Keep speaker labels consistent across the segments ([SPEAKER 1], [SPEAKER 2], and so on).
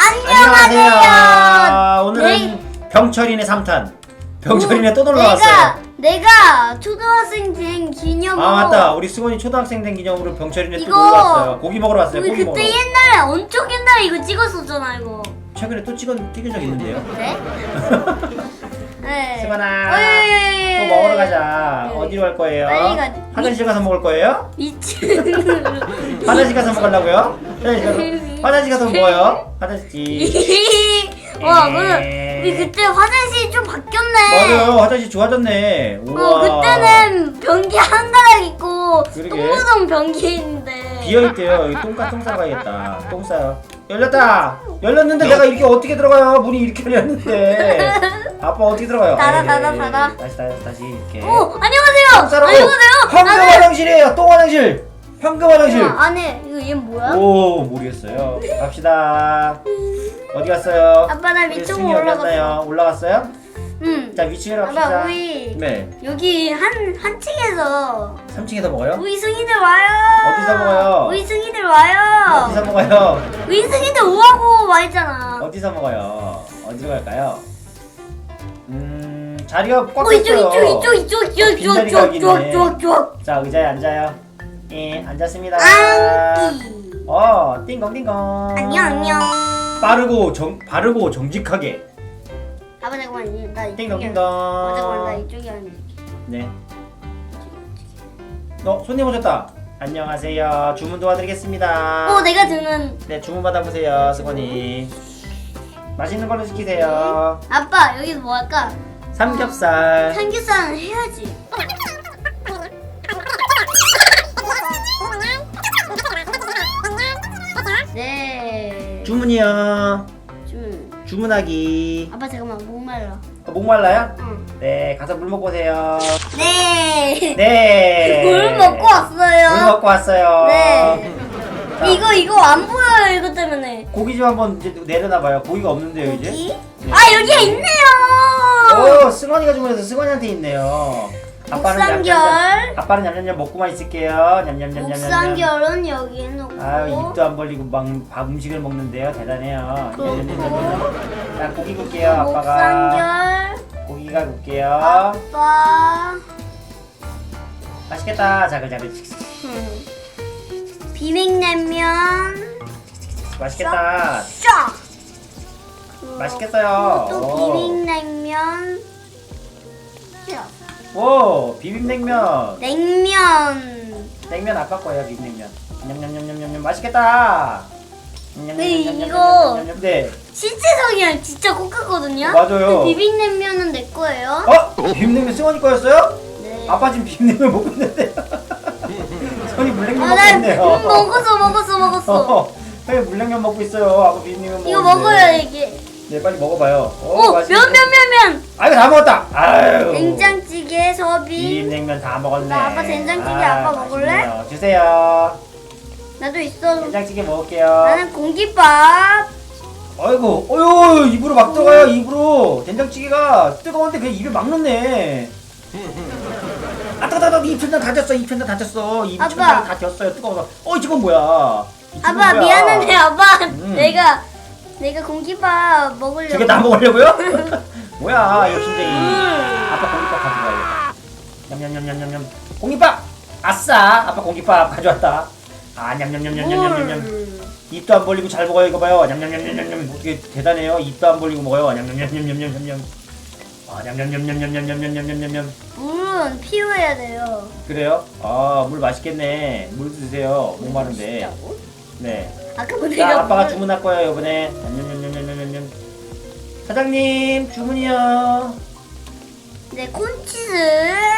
[SPEAKER 1] 안녕하세요.
[SPEAKER 2] 오늘은 병철이네 3탄. 병철이네 또 놀러 왔어요.
[SPEAKER 1] 내가 내가 초등학생 된 기념으로
[SPEAKER 2] 아 맞다. 우리 수건이 초등학생 된 기념으로 병철이네 또
[SPEAKER 1] 이거
[SPEAKER 2] 놀러 왔어요. 고기 먹으러 왔어요.
[SPEAKER 1] 우리
[SPEAKER 2] 고기
[SPEAKER 1] 그때
[SPEAKER 2] 먹으러.
[SPEAKER 1] 옛날에 엄청 옛날에 이거 찍었었잖아 이거.
[SPEAKER 2] 최근에 또 찍은 찍은 적 있는데요.
[SPEAKER 1] 네? 네.
[SPEAKER 2] 수건아.
[SPEAKER 1] 어이.
[SPEAKER 2] 또 먹으러 가자.
[SPEAKER 1] 네.
[SPEAKER 2] 어디로 갈 거예요?
[SPEAKER 1] 빨리 가.
[SPEAKER 2] 화장실 가서 먹을 거예요?
[SPEAKER 1] 미친.
[SPEAKER 2] 화장실 가서 먹으려고요? 화장실 가서 화장실 가서 먹어요? 화장실.
[SPEAKER 1] 와, 그래. 우리 그때 화장실 좀 바뀌었네.
[SPEAKER 2] 맞아요. 화장실 좋아졌네. 우와.
[SPEAKER 1] 어, 그때는 변기 한 가닥 있고
[SPEAKER 2] 그러게.
[SPEAKER 1] 똥무성 변기 있는데.
[SPEAKER 2] 비어 있대요. 여기 똥까 똥 싸가야겠다. 똥 싸요. 열렸다. 열렸는데 내가 이렇게 어떻게 들어가요? 문이 이렇게 열렸는데. 아빠 어떻게 들어가요?
[SPEAKER 1] 닫아,
[SPEAKER 2] 에이,
[SPEAKER 1] 닫아, 닫아.
[SPEAKER 2] 다시 다시 다시 이렇게.
[SPEAKER 1] 오, 안녕하세요.
[SPEAKER 2] 똥 싸러.
[SPEAKER 1] 안녕하세요.
[SPEAKER 2] 화장실이에요. 똥 화장실. 황금 화장실.
[SPEAKER 1] 야, 안에 이거 얘 뭐야?
[SPEAKER 2] 오 모르겠어요. 갑시다. 어디 갔어요?
[SPEAKER 1] 아빠 나
[SPEAKER 2] 우리
[SPEAKER 1] 위층으로
[SPEAKER 2] 승희 어디
[SPEAKER 1] 올라갔어.
[SPEAKER 2] 갔나요? 올라갔어요?
[SPEAKER 1] 응.
[SPEAKER 2] 자 위층으로 갑시다.
[SPEAKER 1] 우리
[SPEAKER 2] 네.
[SPEAKER 1] 여기 한 한 층에서
[SPEAKER 2] 3층에서 먹어요?
[SPEAKER 1] 우리 승이들 와요.
[SPEAKER 2] 어디서 먹어요?
[SPEAKER 1] 우리 승이들 와요.
[SPEAKER 2] 어디서 먹어요?
[SPEAKER 1] 승이들 오라고 말했잖아.
[SPEAKER 2] 어디서 먹어요? 어디로 갈까요? 음 자리가 꽉
[SPEAKER 1] 어 이쪽
[SPEAKER 2] 찼어요.
[SPEAKER 1] 이쪽 이쪽 이쪽 이쪽
[SPEAKER 2] 빈자리가
[SPEAKER 1] 이쪽 이쪽
[SPEAKER 2] 있네.
[SPEAKER 1] 이쪽 이쪽.
[SPEAKER 2] 자 의자에 앉아요. 예 앉았습니다.
[SPEAKER 1] 안기.
[SPEAKER 2] 어 띵동띵동.
[SPEAKER 1] 안녕 안녕.
[SPEAKER 2] 빠르고 정 바르고 정직하게.
[SPEAKER 1] 아빠 잠깐만 이- 나.
[SPEAKER 2] 띵동띵동.
[SPEAKER 1] 어 잠깐만 나 이쪽이 아니.
[SPEAKER 2] 네. 너 손님 오셨다. 안녕하세요. 주문 도와드리겠습니다.
[SPEAKER 1] 어 내가 드는
[SPEAKER 2] 네 주문 받아보세요, 수건이. 맛있는 걸로 시키세요.
[SPEAKER 1] 아빠 여기서 뭐 할까?
[SPEAKER 2] 삼겹살.
[SPEAKER 1] 삼겹살은 해야지. 네.
[SPEAKER 2] 주문이요.
[SPEAKER 1] 좀
[SPEAKER 2] 주문하기.
[SPEAKER 1] 아빠 잠깐만 목말라.
[SPEAKER 2] 어, 목말라요?
[SPEAKER 1] 응.
[SPEAKER 2] 네, 가서 물 먹고 오세요.
[SPEAKER 1] 네.
[SPEAKER 2] 네.
[SPEAKER 1] 물 먹고 왔어요. 네.
[SPEAKER 2] 자,
[SPEAKER 1] 이거 이거 안 보여요 이거 때문에.
[SPEAKER 2] 고기 좀 한번 이제 내려놔봐요. 고기가 없는데요, 이제.
[SPEAKER 1] 여기?
[SPEAKER 2] 네.
[SPEAKER 1] 아 여기에 있네요.
[SPEAKER 2] 오, 승원이가 주문해서 승원이한테 있네요. 아빠는
[SPEAKER 1] 목삼결.
[SPEAKER 2] 냠냠냠. 아빠는 냠냠냠 먹고만 있을게요. 냠냠냠냠냠.
[SPEAKER 1] 목삼결은 여기에 놓고.
[SPEAKER 2] 아유 입도 안 벌리고 막 밥 음식을 먹는데요. 대단해요. 냠냠냠냠. 자 고기 굽게요. 아빠가
[SPEAKER 1] 목삼결.
[SPEAKER 2] 고기가 굽게요.
[SPEAKER 1] 아빠.
[SPEAKER 2] 맛있겠다. 자글자글.
[SPEAKER 1] 음. 비빔냉면.
[SPEAKER 2] 맛있겠다.
[SPEAKER 1] 쫙.
[SPEAKER 2] 맛있겠어요.
[SPEAKER 1] 또
[SPEAKER 2] 오.
[SPEAKER 1] 비빔냉면. 쫙.
[SPEAKER 2] 오 비빔냉면.
[SPEAKER 1] 냉면.
[SPEAKER 2] 냉면 아빠 거예요 비빔냉면. 냠냠냠냠냠냠 맛있겠다.
[SPEAKER 1] 네, 이거-
[SPEAKER 2] 네.
[SPEAKER 1] 실제성이랑 진짜 똑같거든요.
[SPEAKER 2] 맞아요.
[SPEAKER 1] 근데 비빔냉면은 내 거예요.
[SPEAKER 2] 어? 비빔냉면 승원이 거였어요?
[SPEAKER 1] 네.
[SPEAKER 2] 아빠 지금 비빔냉면 먹고 있는데. 손이 물냉면
[SPEAKER 1] 아,
[SPEAKER 2] 먹고
[SPEAKER 1] 나
[SPEAKER 2] 있네요.
[SPEAKER 1] 음, 먹었어, 먹었어, 먹었어.
[SPEAKER 2] 어, 왜 물냉면 먹고 있어요? 아빠 비빔냉면 먹고
[SPEAKER 1] 이거 먹어야 이게.
[SPEAKER 2] 네, 빨리 먹어봐요.
[SPEAKER 1] 오, 면, 면, 면, 면.
[SPEAKER 2] 아이고 다 먹었다. 아유.
[SPEAKER 1] 된장찌개, 서비.
[SPEAKER 2] 비빔냉면 다 먹었네.
[SPEAKER 1] 나 아빠 된장찌개 아빠 먹을래?
[SPEAKER 2] 맛있네요. 주세요.
[SPEAKER 1] 나도 있어.
[SPEAKER 2] 된장찌개 먹을게요.
[SPEAKER 1] 나는 공깃밥.
[SPEAKER 2] 아이고, 어유 입으로 막 들어가요 입으로. 된장찌개가 뜨거운데 그냥 입에 막 넣네. 아, 따다다 입천장 다졌어, 입천장 다졌어, 입천장
[SPEAKER 1] 아빠.
[SPEAKER 2] 다 졌어요, 뜨거워서. 어, 이건 뭐야? 이 집은
[SPEAKER 1] 아빠
[SPEAKER 2] 뭐야?
[SPEAKER 1] 미안한데 아빠
[SPEAKER 2] 음.
[SPEAKER 1] 내가 내가 공깃밥 먹으려고.
[SPEAKER 2] 저게 나 먹으려고요? 뭐야, 욕심쟁이.
[SPEAKER 1] 음.
[SPEAKER 2] 아빠 공깃밥 가져가야겠다. 냠냠냠냠냠냠. 공깃밥! 아싸! 아빠 공깃밥 가져왔다. 아, 냠냠냠냠냠냠냠.
[SPEAKER 1] 물.
[SPEAKER 2] 입도 안 벌리고 잘 먹어요, 이거 봐요. 냠냠냠냠냠. 어떻게 대단해요. 입도 안 벌리고 먹어요. 냠냠냠냠냠냠냠. 아, 냠냠냠냠냠냠냠냠냠냠.
[SPEAKER 1] 물은 피워야 돼요.
[SPEAKER 2] 그래요? 아, 물 맛있겠네. 물 드세요. 목 마른데.
[SPEAKER 1] 진짜고?
[SPEAKER 2] 네.
[SPEAKER 1] 아까 뭐
[SPEAKER 2] 자,
[SPEAKER 1] 내가
[SPEAKER 2] 아빠가
[SPEAKER 1] 물-
[SPEAKER 2] 주문할 거예요, 이번에. 냠냠냠냠냠냠. 사장님, 주문이요.
[SPEAKER 1] 네 콘치즈.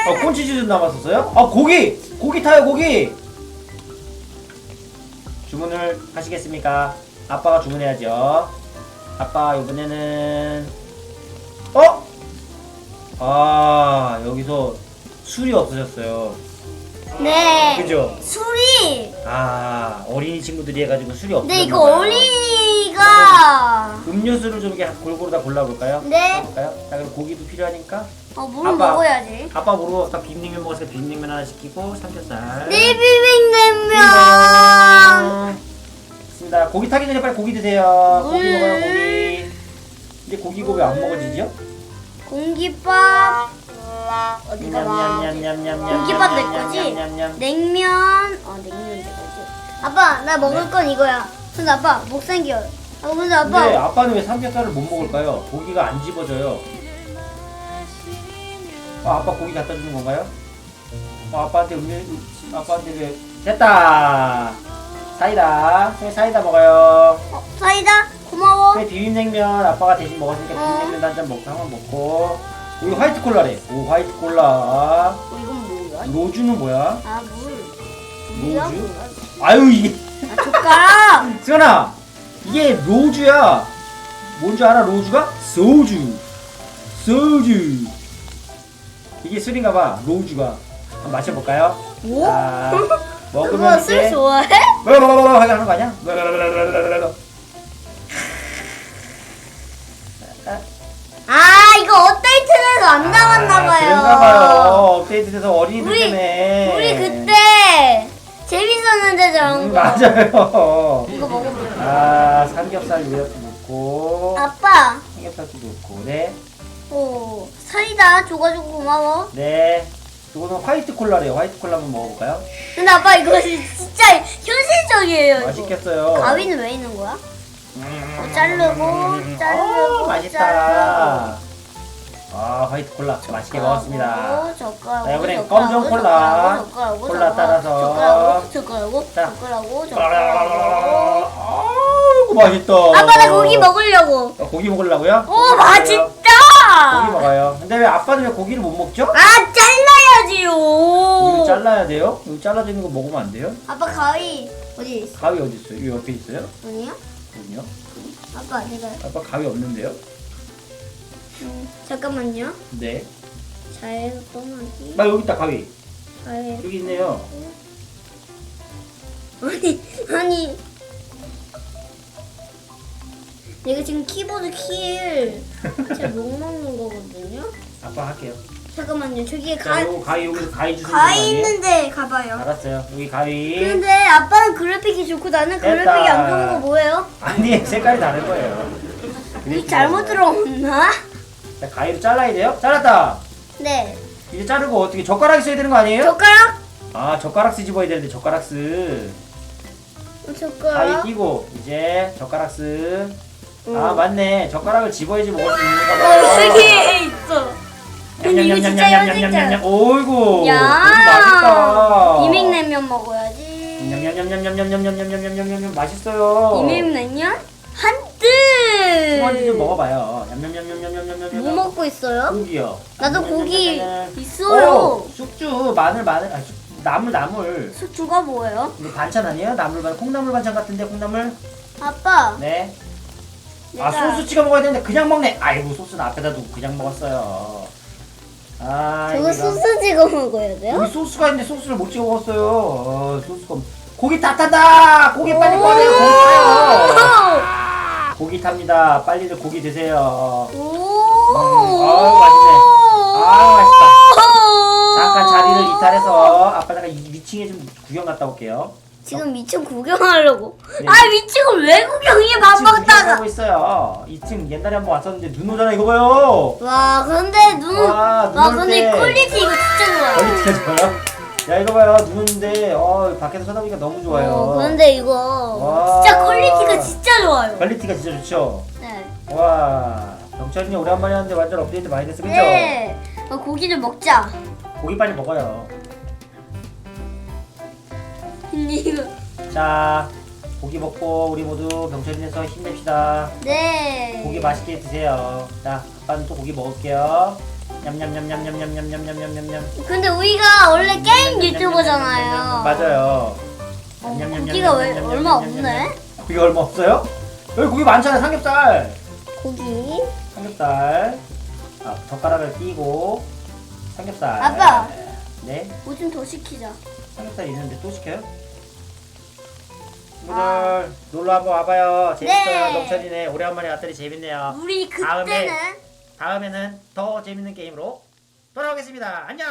[SPEAKER 2] 어, 콘치즈 좀 남았었어요? 아, 고기! 고기 타요, 고기! 주문을 하시겠습니까? 아빠가 주문해야죠. 아빠, 이번에는, 어? 아, 여기서 술이 없어졌어요.
[SPEAKER 1] 네.
[SPEAKER 2] 그죠?
[SPEAKER 1] 술이.
[SPEAKER 2] 아, 어린이 친구들이 해가지고 술이
[SPEAKER 1] 네 이거
[SPEAKER 2] 봐요.
[SPEAKER 1] 어린이가.
[SPEAKER 2] 음료수를 좀 이렇게 골고루 다 골라볼까요?
[SPEAKER 1] 네.
[SPEAKER 2] 볼까요? 자, 그럼 고기도 필요하니까.
[SPEAKER 1] 어 물은
[SPEAKER 2] 아빠.
[SPEAKER 1] 먹어야지.
[SPEAKER 2] 아빠 모르고 아까 비빔냉면 먹었으니까 비빔냉면 하나 시키고 삼겹살.
[SPEAKER 1] 네 비빔냉면.
[SPEAKER 2] 있습니다. 고기 타기 전에 빨리 고기 드세요. 고기
[SPEAKER 1] 음.
[SPEAKER 2] 먹어요, 고기. 이제 고기고 왜안 먹어지죠?
[SPEAKER 1] 공깃밥 어디 가봐
[SPEAKER 2] 냠냠냠냠냠냠.
[SPEAKER 1] 공깃밥 내 거지? 냉면 어 냉면 내 거지 아빠 나 먹을
[SPEAKER 2] 네.
[SPEAKER 1] 건 이거야 근데 아빠 못생겨 아 근데 아빠
[SPEAKER 2] 근데 아빠는 왜 삼겹살을 못 먹을까요? 고기가 안 집어져요. 아, 아빠 고기 갖다 주는 건가요? 아, 아빠한테 음료, 음, 아빠한테 왜 됐다. 사이다. 네, 사이다 먹어요.
[SPEAKER 1] 어, 사이다 고마워
[SPEAKER 2] 네, 비빔냉면 아빠가 대신 먹었으니까
[SPEAKER 1] 어.
[SPEAKER 2] 비빔냉면 한 잔 먹고 한 번 먹고. 여기 화이트 콜라래. 오, 화이트 콜라.
[SPEAKER 1] 어, 이건 뭐야
[SPEAKER 2] 로즈는 뭐야?
[SPEAKER 1] 아 물 물이야
[SPEAKER 2] 로즈?
[SPEAKER 1] 뭐야
[SPEAKER 2] 아유 이게
[SPEAKER 1] 아 젓가락
[SPEAKER 2] 승현아 이게 로즈야. 뭔지 알아 로즈가? 소주. 소주. 이게 술인가 봐. 로즈가. 한번 마셔볼까요?
[SPEAKER 1] 오?
[SPEAKER 2] 자,
[SPEAKER 1] 그거
[SPEAKER 2] 먹으면
[SPEAKER 1] 술
[SPEAKER 2] 이제
[SPEAKER 1] 좋아해?
[SPEAKER 2] 뭐뭐뭐뭐 하게 하는 거 아니야? 뭐뭐뭐뭐뭐뭐.
[SPEAKER 1] 아 이거 업데이트돼서 안 나왔나 봐요
[SPEAKER 2] 그런가 봐요. 업데이트돼서 어린이들
[SPEAKER 1] 우리-
[SPEAKER 2] 때문에.
[SPEAKER 1] 우리 그때 재밌었는데 저런
[SPEAKER 2] 음,
[SPEAKER 1] 거
[SPEAKER 2] 맞아요.
[SPEAKER 1] 이거 먹어볼까
[SPEAKER 2] 아 삼겹살 이렇게 넣고
[SPEAKER 1] 아빠
[SPEAKER 2] 삼겹살도 넣고 네.
[SPEAKER 1] 오 사이다 줘가지고 고마워
[SPEAKER 2] 네. 이거는 화이트 콜라래요. 화이트 콜라 한번 먹어볼까요?
[SPEAKER 1] 근데 아빠 이거 진짜 현실적이에요 이거
[SPEAKER 2] 맛있겠어요.
[SPEAKER 1] 가위는 왜 있는 거야?
[SPEAKER 2] 음,
[SPEAKER 1] 어, 자르고, 자르고,
[SPEAKER 2] 어, 맛있다. 아 화이트 콜라 맛있게 먹었습니다. 자, 이번엔 검정 콜라. 콜라 따라서.
[SPEAKER 1] 젓가락으로, 젓가락으로,
[SPEAKER 2] 자.
[SPEAKER 1] 젓가락으로.
[SPEAKER 2] 아이고 맛있다.
[SPEAKER 1] 아빠 나 고기 먹으려고.
[SPEAKER 2] 어, 고기 먹으려고요?
[SPEAKER 1] 오
[SPEAKER 2] 먹어요.
[SPEAKER 1] 맛있다.
[SPEAKER 2] 고기 먹어요. 근데 왜 아빠는 왜 고기를 못 먹죠?
[SPEAKER 1] 아 잘라야지요.
[SPEAKER 2] 고기를 잘라야 돼요? 잘라져 있는 거 먹으면 안 돼요?
[SPEAKER 1] 아빠 가위 어디 있어?
[SPEAKER 2] 가위 어디 있어요? 여기 옆에 있어요?
[SPEAKER 1] 아니야?
[SPEAKER 2] 여기요?
[SPEAKER 1] 아빠 내가
[SPEAKER 2] 아빠 가위 없는데요?
[SPEAKER 1] 음, 잠깐만요.
[SPEAKER 2] 네.
[SPEAKER 1] 잘 떠나기.
[SPEAKER 2] 나 여기 있다 가위.
[SPEAKER 1] 잘
[SPEAKER 2] 여기 있네요.
[SPEAKER 1] 아니 아니. 내가 지금 키보드 키를 잘못 먹는 거거든요.
[SPEAKER 2] 아빠 할게요.
[SPEAKER 1] 잠깐만요. 저기에
[SPEAKER 2] 자,
[SPEAKER 1] 가
[SPEAKER 2] 요거 가위 여기서 가위 주시는 거
[SPEAKER 1] 가위
[SPEAKER 2] 아니에요?
[SPEAKER 1] 있는데 가봐요.
[SPEAKER 2] 알았어요. 여기 가위.
[SPEAKER 1] 근데 아빠는 그래픽이 좋고 나는 그래픽이
[SPEAKER 2] 됐다.
[SPEAKER 1] 안 좋은 거 뭐예요?
[SPEAKER 2] 아니 색깔이 다른 거예요.
[SPEAKER 1] 우리 잘못 들어왔나?
[SPEAKER 2] 자, 가위로 잘라야 돼요? 잘랐다.
[SPEAKER 1] 네.
[SPEAKER 2] 이제 자르고 어떻게 젓가락이 써야 되는 거 아니에요?
[SPEAKER 1] 젓가락?
[SPEAKER 2] 아 젓가락 쓰 집어야 되는데 젓가락 쓰. 가위
[SPEAKER 1] 젓가락.
[SPEAKER 2] 끼고 이제 젓가락 쓰.
[SPEAKER 1] 응.
[SPEAKER 2] 아 맞네. 젓가락을 집어야지 먹을 수 있는가
[SPEAKER 1] 어,
[SPEAKER 2] 봐요.
[SPEAKER 1] 여기에 있어. 근데 이거 진짜
[SPEAKER 2] 냠냠냠냠냠냠냠냠. 오이고.
[SPEAKER 1] 야.
[SPEAKER 2] 맛있다.
[SPEAKER 1] 비빔냉면 먹어야지.
[SPEAKER 2] 냠냠냠냠냠냠냠냠냠냠냠냠 맛있어요.
[SPEAKER 1] 비빔냉면 한
[SPEAKER 2] 승환이 좀 먹어봐요. 얌얌얌얌얌얌얌.
[SPEAKER 1] 뭐 먹고 있어요?
[SPEAKER 2] 고기요.
[SPEAKER 1] 나도 고기 있어요.
[SPEAKER 2] 오, 숙주 마늘 마늘 아니, 나물 나물.
[SPEAKER 1] 숙주가 뭐예요?
[SPEAKER 2] 이거 반찬 아니에요? 나물 반 콩나물 반찬 같은데 콩나물.
[SPEAKER 1] 아빠
[SPEAKER 2] 네.
[SPEAKER 1] 아, 내가
[SPEAKER 2] 소스 찍어 먹어야 되는데 그냥 먹네. 아이고 소스는 앞에다 두고 그냥 먹었어요. 아
[SPEAKER 1] 저거
[SPEAKER 2] 이런.
[SPEAKER 1] 소스 찍어 먹어야 돼요?
[SPEAKER 2] 여기 소스가 있는데 소스를 못 찍어 먹었어요. 어, 소스가 없- 고기 다 탄다. 고기 빨리 꺼내요. 고기 타요. 고기 탑니다. 빨리들 고기 드세요.
[SPEAKER 1] 오.
[SPEAKER 2] 음, 아유, 맛있네. 아유, 맛있다. 잠깐 자리를 이탈해서 아빠 잠깐 이 위층에 좀 구경 갔다 올게요.
[SPEAKER 1] 지금 2층 구경하려고.
[SPEAKER 2] 네.
[SPEAKER 1] 아 2층을 왜 구경해 밥
[SPEAKER 2] 지금
[SPEAKER 1] 먹다가.
[SPEAKER 2] 있어요. 2층 옛날에 한번 왔었는데 눈 오잖아 이거 봐요.
[SPEAKER 1] 와 근데 눈.
[SPEAKER 2] 와, 눈
[SPEAKER 1] 와
[SPEAKER 2] 올
[SPEAKER 1] 근데
[SPEAKER 2] 때.
[SPEAKER 1] 퀄리티 이거 진짜 좋아요.
[SPEAKER 2] 퀄리티가 좋아요? 야 이거 봐요 눈 오는데 어 밖에서 쳐다보니까 너무 좋아요.
[SPEAKER 1] 어, 그런데 이거
[SPEAKER 2] 와.
[SPEAKER 1] 진짜 퀄리티가 진짜 좋아요.
[SPEAKER 2] 퀄리티가 진짜 좋죠.
[SPEAKER 1] 네.
[SPEAKER 2] 와 경찰이 오랜만에 하는데 완전 업데이트 많이 됐어 그죠?
[SPEAKER 1] 네. 어, 고기 좀 먹자.
[SPEAKER 2] 고기 빨리 먹어요.
[SPEAKER 1] 근데 이거.
[SPEAKER 2] 자 고기 먹고 우리 모두 경찰인에서 힘냅시다.
[SPEAKER 1] 네.
[SPEAKER 2] 고기 맛있게 드세요. 자 아빠는 또 고기 먹을게요. 냠냠냠냠냠냠냠냠냠냠냠.
[SPEAKER 1] 근데 우리가 원래 게임 유튜버잖아요.
[SPEAKER 2] 맞아요.
[SPEAKER 1] 어,
[SPEAKER 2] 냠냠냠냠냠냠냠냠냠.
[SPEAKER 1] 고기가 왜 얼마 없네?
[SPEAKER 2] 고기 얼마 없어요? 여기 고기 많잖아요. 삼겹살.
[SPEAKER 1] 고기.
[SPEAKER 2] 삼겹살. 아, 젓가락을 끼고 삼겹살.
[SPEAKER 1] 아빠.
[SPEAKER 2] 네.
[SPEAKER 1] 뭐좀더 시키자.
[SPEAKER 2] 삼겹살 있는데 또 시켜요? 친구들
[SPEAKER 1] 아.
[SPEAKER 2] 놀러 한번 와봐요. 재밌어요.
[SPEAKER 1] 네.
[SPEAKER 2] 농철이네. 오래간만에 왔더니 재밌네요.
[SPEAKER 1] 우리
[SPEAKER 2] 다음에
[SPEAKER 1] 그때는
[SPEAKER 2] 다음에는 더 재밌는 게임으로 돌아오겠습니다. 안녕.